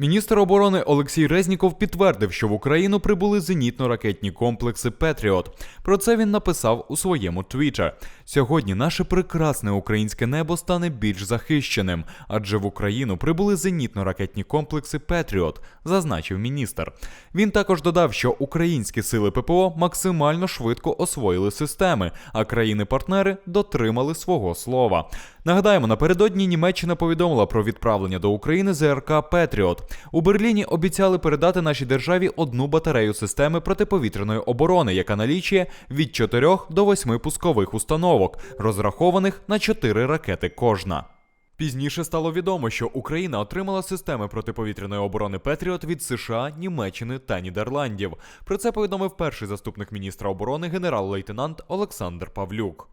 Міністр оборони Олексій Резніков підтвердив, що в Україну прибули зенітно-ракетні комплекси Петріот. Про це він написав у своєму твіттер. Сьогодні наше прекрасне українське небо стане більш захищеним, адже в Україну прибули зенітно-ракетні комплекси Петріот, зазначив міністр. Він також додав, що українські сили ППО максимально швидко освоїли системи, а країни-партнери дотримали свого слова. Нагадаємо, напередодні Німеччина повідомила про відправлення до України ЗРК Петріот. У Берліні обіцяли передати нашій державі одну батарею системи протиповітряної оборони, яка налічує від 4 до 8 пускових установок, розрахованих на 4 ракети кожна. Пізніше стало відомо, що Україна отримала системи протиповітряної оборони Петріот від США, Німеччини та Нідерландів. Про це повідомив перший заступник міністра оборони генерал-лейтенант Олександр Павлюк.